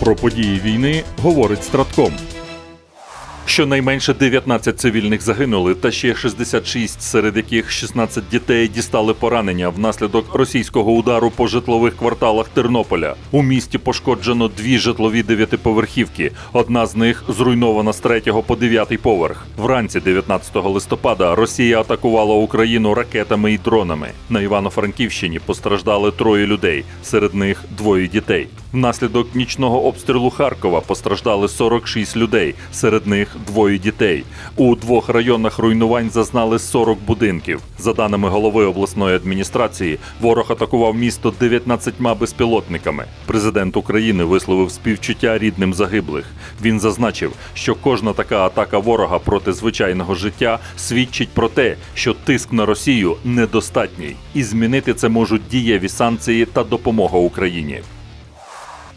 Про події війни говорить Стратком. Щонайменше 19 цивільних загинули, та ще 66, серед яких 16 дітей дістали поранення внаслідок російського удару по житлових кварталах Тернополя. У місті пошкоджено дві житлові дев'ятиповерхівки. Одна з них зруйнована з 3 по 9 поверх. Вранці 19 листопада Росія атакувала Україну ракетами і дронами. На Івано-Франківщині постраждали троє людей, серед них двоє дітей. Внаслідок нічного обстрілу Харкова постраждали 46 людей, серед них двоє дітей. У двох районах руйнувань зазнали 40 будинків. За даними голови обласної адміністрації, ворог атакував місто 19 безпілотниками. Президент України висловив співчуття рідним загиблих. Він зазначив, що кожна така атака ворога проти звичайного життя свідчить про те, що тиск на Росію недостатній, і змінити це можуть дієві санкції та допомога Україні.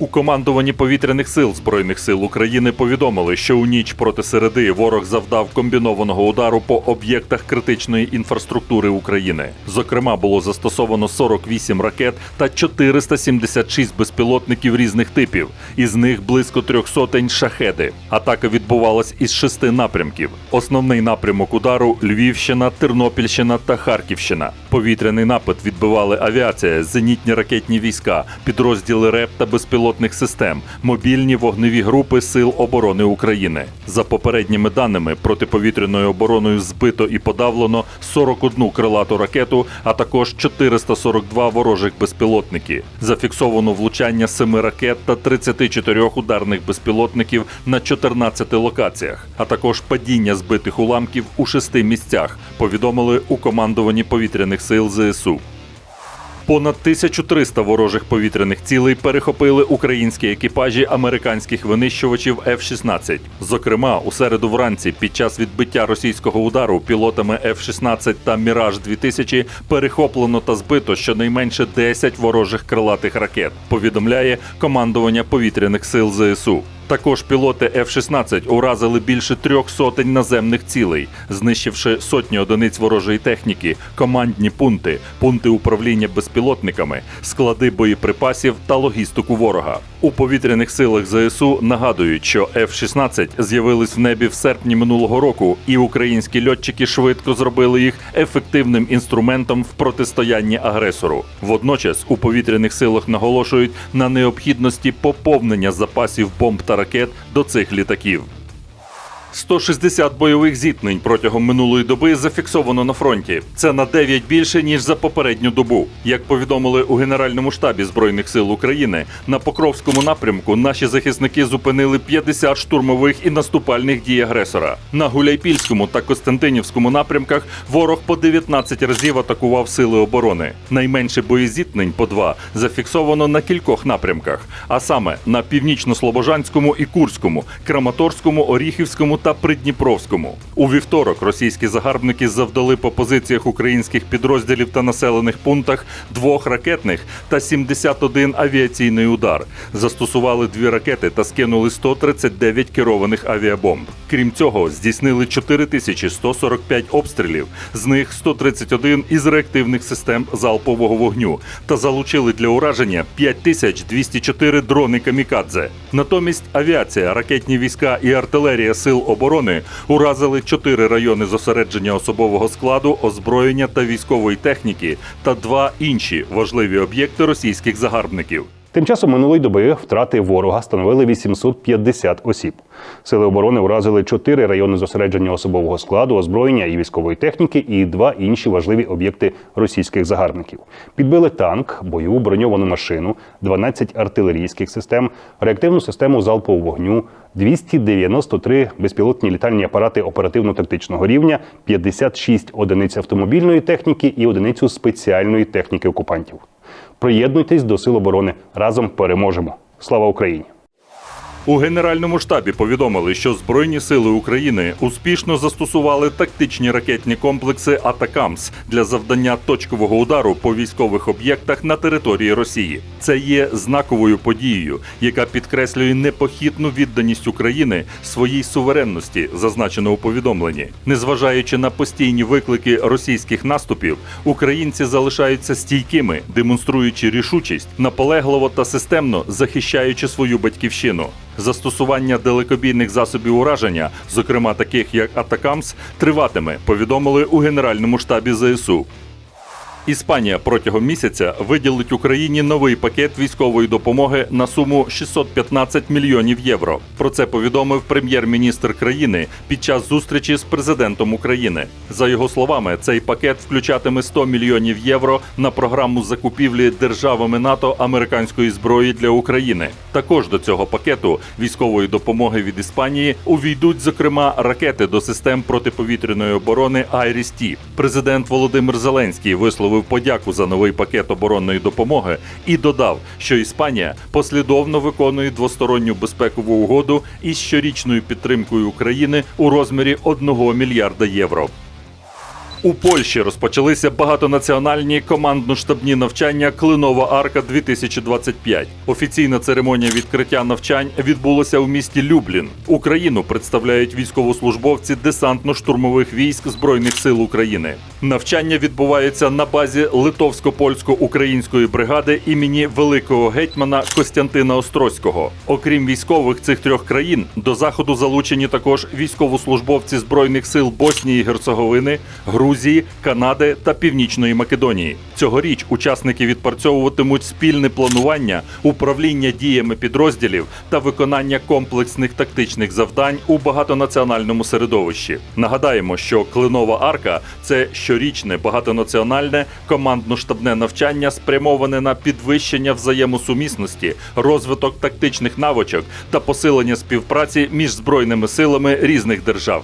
У командуванні повітряних сил Збройних сил України повідомили, що у ніч проти середи ворог завдав комбінованого удару по об'єктах критичної інфраструктури України. Зокрема, було застосовано 48 ракет та 476 безпілотників різних типів. Із них близько трьох сотень шахеди. Атака відбувалась із шести напрямків. Основний напрямок удару Львівщина, Тернопільщина та Харківщина. Повітряний напад відбивали авіація, зенітні ракетні війська, підрозділи РЕП та безпілотних систем, мобільні вогневі групи Сил оборони України. За попередніми даними, протиповітряною обороною збито і подавлено 41 крилату ракету, а також 442 ворожих безпілотники. Зафіксовано влучання 7 ракет та 34 ударних безпілотників на 14 локаціях, а також падіння збитих уламків у шести місцях. Повідомили у командуванні повітряних сил ЗСУ. Понад 1300 ворожих повітряних цілей перехопили українські екіпажі американських винищувачів F-16. Зокрема, у середу вранці під час відбиття російського удару пілотами F-16 та Міраж 2000 перехоплено та збито щонайменше 10 ворожих крилатих ракет. Повідомляє командування повітряних сил ЗСУ. Також пілоти F-16 уразили більше трьох сотень наземних цілей, знищивши сотні одиниць ворожої техніки, командні пункти, пункти управління безпілотниками, склади боєприпасів та логістику ворога. У повітряних силах ЗСУ нагадують, що F-16 з'явились в небі в серпні минулого року, і українські льотчики швидко зробили їх ефективним інструментом в протистоянні агресору. Водночас у повітряних силах наголошують на необхідності поповнення запасів бомб та ракет до цих літаків. 160 бойових зіткнень протягом минулої доби зафіксовано на фронті. Це на 9 більше ніж за попередню добу. Як повідомили у Генеральному штабі збройних сил України, на Покровському напрямку наші захисники зупинили 50 штурмових і наступальних дій агресора. На Гуляйпільському та Костянтинівському напрямках ворог по 19 разів атакував сили оборони. Найменше боєзіткнень по два зафіксовано на кількох напрямках, а саме на північно-слобожанському і Курському, Краматорському, Оріхівському та Придніпровському. У вівторок російські загарбники завдали по позиціях українських підрозділів та населених пунктах двох ракетних та 71 авіаційний удар. Застосували дві ракети та скинули 139 керованих авіабомб. Крім цього, здійснили 4145 обстрілів, з них 131 із реактивних систем залпового вогню та залучили для ураження 5204 дрони камікадзе. Натомість авіація, ракетні війська і артилерія сил оборони уразили чотири райони зосередження особового складу, озброєння та військової техніки та два інші важливі об'єкти російських загарбників. Тим часом минулої доби втрати ворога становили 850 осіб. Сили оборони уразили чотири райони зосередження особового складу, озброєння і військової техніки, і два інші важливі об'єкти російських загарбників. Підбили танк, бойову броньовану машину, 12 артилерійських систем, реактивну систему залпового вогню, 293 безпілотні літальні апарати оперативно-тактичного рівня, 56 одиниць автомобільної техніки і одиницю спеціальної техніки окупантів. Приєднуйтесь до Сил оборони. Разом переможемо. Слава Україні! У генеральному штабі повідомили, що Збройні сили України успішно застосували тактичні ракетні комплекси Атакамс для завдання точкового удару по військових об'єктах на території Росії. Це є знаковою подією, яка підкреслює непохитну відданість України своїй суверенності, зазначено у повідомленні. Незважаючи на постійні виклики російських наступів, українці залишаються стійкими, демонструючи рішучість, наполегливо та системно захищаючи свою батьківщину. Застосування далекобійних засобів ураження, зокрема таких як Атакамс, триватиме, повідомили у Генеральному штабі ЗСУ. Іспанія протягом місяця виділить Україні новий пакет військової допомоги на суму 615 мільйонів євро. Про це повідомив прем'єр-міністр країни під час зустрічі з президентом України. За його словами, цей пакет включатиме 100 мільйонів євро на програму закупівлі державами НАТО американської зброї для України. Також до цього пакету військової допомоги від Іспанії увійдуть зокрема ракети до систем протиповітряної оборони «Айріс-Ті». Президент Володимир Зеленський висловив подяку за новий пакет оборонної допомоги і додав, що Іспанія послідовно виконує двосторонню безпекову угоду із щорічною підтримкою України у розмірі 1 мільярда євро. У Польщі розпочалися багатонаціональні командно-штабні навчання Клинова арка 2025 Офіційна церемонія відкриття навчань відбулася у місті Люблін. Україну представляють військовослужбовці десантно-штурмових військ Збройних сил України. Навчання відбувається на базі литовсько-польсько-української бригади імені великого гетьмана Костянтина Острозького. Окрім військових цих трьох країн, до заходу залучені також військовослужбовці збройних сил Боснії і Герцеговини, Грузії, Канади та Північної Македонії. Цьогоріч учасники відпрацьовуватимуть спільне планування, управління діями підрозділів та виконання комплексних тактичних завдань у багатонаціональному середовищі. Нагадаємо, що Клинова арка це щорічне багатонаціональне командно-штабне навчання, спрямоване на підвищення взаємосумісності, розвиток тактичних навичок та посилення співпраці між збройними силами різних держав.